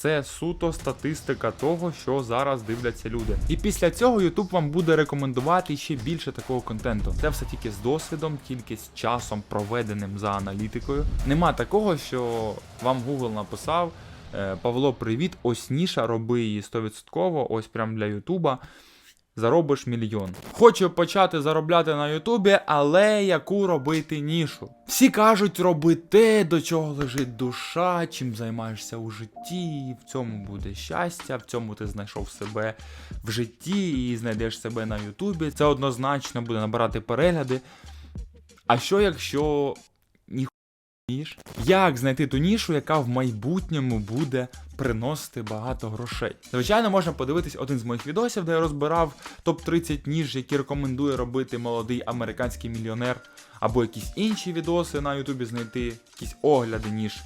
Це суто статистика того, що зараз дивляться люди. І після цього YouTube вам буде рекомендувати ще більше такого контенту. Це все тільки з досвідом, тільки з часом проведеним за аналітикою. Нема такого, що вам Google написав. «Е, Павло, привіт, ось ніша, роби її 100%, ось прям для Ютуба. Заробиш мільйон. Хочу почати заробляти на Ютубі, але яку робити нішу? Всі кажуть, роби те, до чого лежить душа, чим займаєшся у житті, в цьому буде щастя, в цьому ти знайшов себе в житті і знайдеш себе на Ютубі. Це однозначно буде набирати перегляди. А що якщо ніж? Як знайти ту нішу, яка в майбутньому буде приносити багато грошей? Звичайно, можна подивитись один з моїх відосів, де я розбирав топ-30 ніж, які рекомендує робити молодий американський мільйонер, або якісь інші відоси на Ютубі знайти, якісь огляди ніж.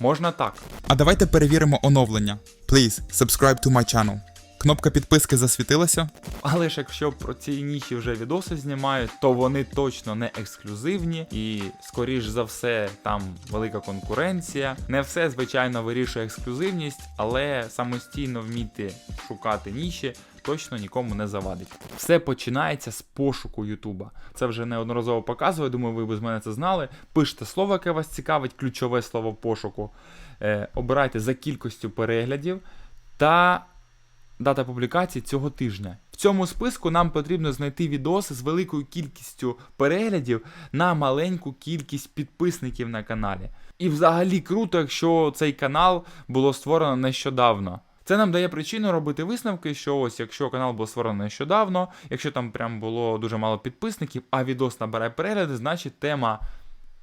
Можна так. А давайте перевіримо оновлення. Please, subscribe to my channel. Кнопка підписки засвітилася? Але ж якщо про ці ніші вже відоси знімають, то вони точно не ексклюзивні і, скоріш за все, там велика конкуренція. Не все, звичайно, вирішує ексклюзивність, але самостійно вміти шукати ніші. Точно нікому не завадить. Все починається з пошуку Ютуба. Це вже неодноразово показую. Думаю, ви без мене це знали. Пишете слово, яке вас цікавить, ключове слово пошуку. Е, обирайте за кількістю переглядів та дата публікації цього тижня. В цьому списку нам потрібно знайти відоси з великою кількістю переглядів на маленьку кількість підписників на каналі. І взагалі круто, якщо цей канал було створено нещодавно. Це нам дає причину робити висновки, що ось якщо канал був створений нещодавно, якщо там прям було дуже мало підписників, а відос набирає перегляди, значить тема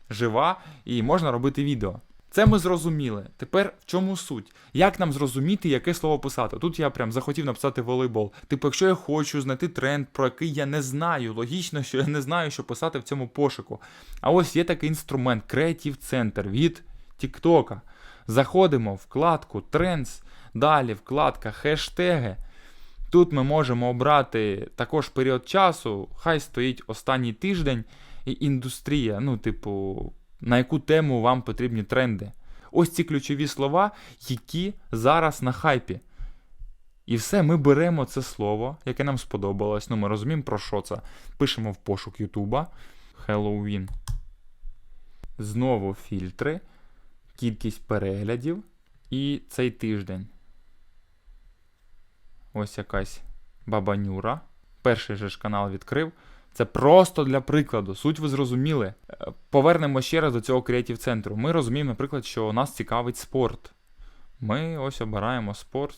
жива і можна робити відео. Це ми зрозуміли. Тепер в чому суть? Як нам зрозуміти, яке слово писати? Тут я прям захотів написати волейбол. Типу, якщо я хочу знайти тренд, про який я не знаю, логічно, що я не знаю, що писати в цьому пошуку. А ось є такий інструмент Creative Center від TikTok. Заходимо в вкладку Trends, далі вкладка хештеги. Тут ми можемо обрати також період часу, хай стоїть останній тиждень і індустрія, ну, типу, на яку тему вам потрібні тренди. Ось ці ключові слова, які зараз на хайпі. І все, ми беремо це слово, яке нам сподобалось. Ну, ми розуміємо, про що це. Пишемо в пошук Ютуба. Halloween. Знову фільтри, кількість переглядів і цей тиждень. Ось якась бабанюра. Перший же ж канал відкрив. Це просто для прикладу. Суть ви зрозуміли. Е, Повернемо ще раз до цього креатив центру. Ми розуміємо, наприклад, що нас цікавить спорт. Ми ось обираємо спорт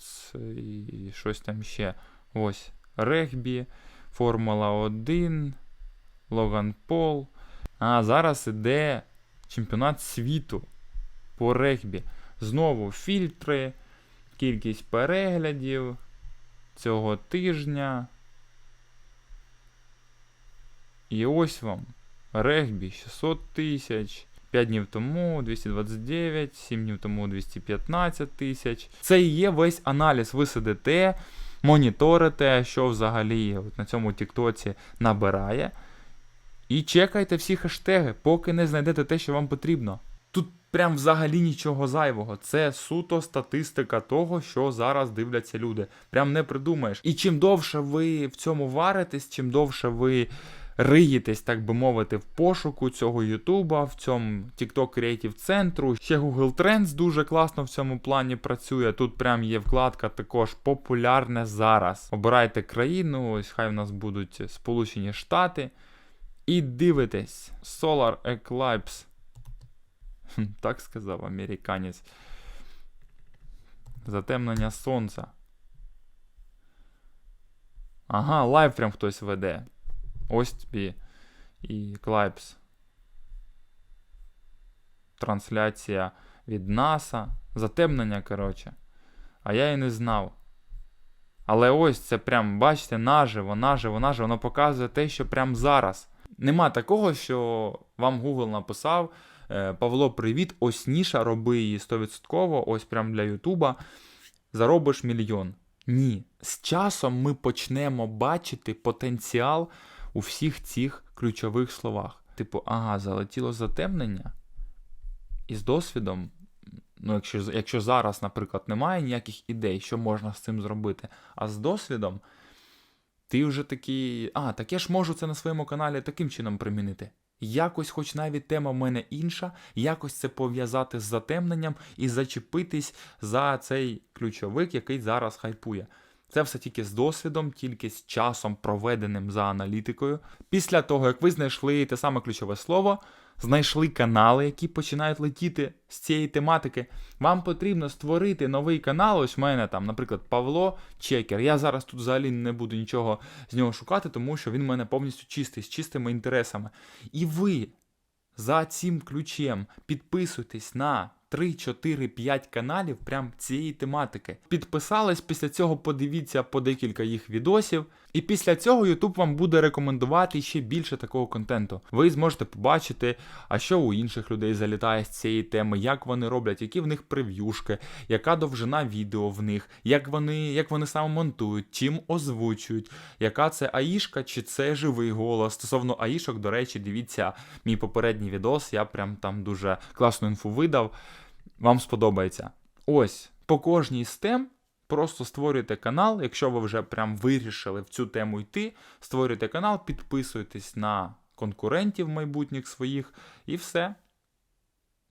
і щось там ще. Ось регбі, Формула 1, Логан Пол. А зараз іде чемпіонат світу по регбі. Знову фільтри, кількість переглядів цього тижня. І ось вам регбі 600 тисяч. 5 днів тому 229, 7 днів тому 215 тисяч. Це і є весь аналіз. Ви сидите, моніторите, що взагалі от на цьому Тіктоці набирає. І чекайте всі хештеги, поки не знайдете те, що вам потрібно. Тут прям взагалі нічого зайвого. Це суто статистика того, що зараз дивляться люди. Прям не придумаєш. І чим довше ви в цьому варитесь, чим довше ви риєтесь, так би мовити, в пошуку цього Ютуба, в цьому TikTok Creative центру. Ще Google Trends дуже класно в цьому плані працює. Тут прям є вкладка також популярне зараз. Обирайте країну, ось хай в нас будуть Сполучені Штати. І дивитесь. Solar Eclipse. Так сказав американець. Затемнення сонця. Ага, лайв прям хтось веде. Ось і Клайпс. Трансляція від НАСА. Затемнення, коротше. А я і не знав. Але ось це прям, бачите, наживо, наживо, наживо, воно показує те, що прям зараз. Нема такого, що вам Google написав. е, Павло, привіт, ось ніша, роби її 100%, ось прям для Ютуба. Заробиш мільйон. Ні. З часом ми почнемо бачити потенціал у всіх цих ключових словах. Типу, ага, залетіло затемнення. І з досвідом Ну, якщо, якщо зараз, наприклад, немає ніяких ідей, що можна з цим зробити, а з досвідом, ти вже такий, а, так я ж можу це на своєму каналі таким чином примінити. Якось, хоч навіть тема в мене інша, якось це пов'язати з затемненням і зачепитись за цей ключовик, який зараз хайпує. Це все тільки з досвідом, тільки з часом, проведеним за аналітикою. Після того, як ви знайшли те саме ключове слово, знайшли канали, які починають летіти з цієї тематики, вам потрібно створити новий канал. Ось в мене там, наприклад, Павло Чекер. Я зараз тут взагалі не буду нічого з нього шукати, тому що він в мене повністю чистий, з чистими інтересами. І ви за цим ключем підписуйтесь на 3, 4, 5 каналів прям цієї тематики. Підписались, після цього подивіться по декілька їх відосів. І після цього YouTube вам буде рекомендувати ще більше такого контенту. Ви зможете побачити, а що у інших людей залітає з цієї теми, як вони роблять, які в них прев'юшки, яка довжина відео в них, як вони, як вони саме монтують, чим озвучують, яка це аїшка чи це живий голос. Стосовно аїшок, до речі, дивіться мій попередній відос, я прям там дуже класну інфу видав. Вам сподобається. Ось по кожній з тем просто створюйте канал, якщо ви вже прям вирішили в цю тему йти, створюйте канал, підписуйтесь на конкурентів майбутніх своїх, і все.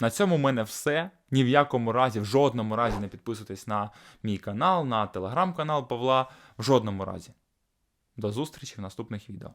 На цьому в мене все. Ні в якому разі, в жодному разі не підписуйтесь на мій канал, на телеграм-канал Павла. В жодному разі. До зустрічі в наступних відео.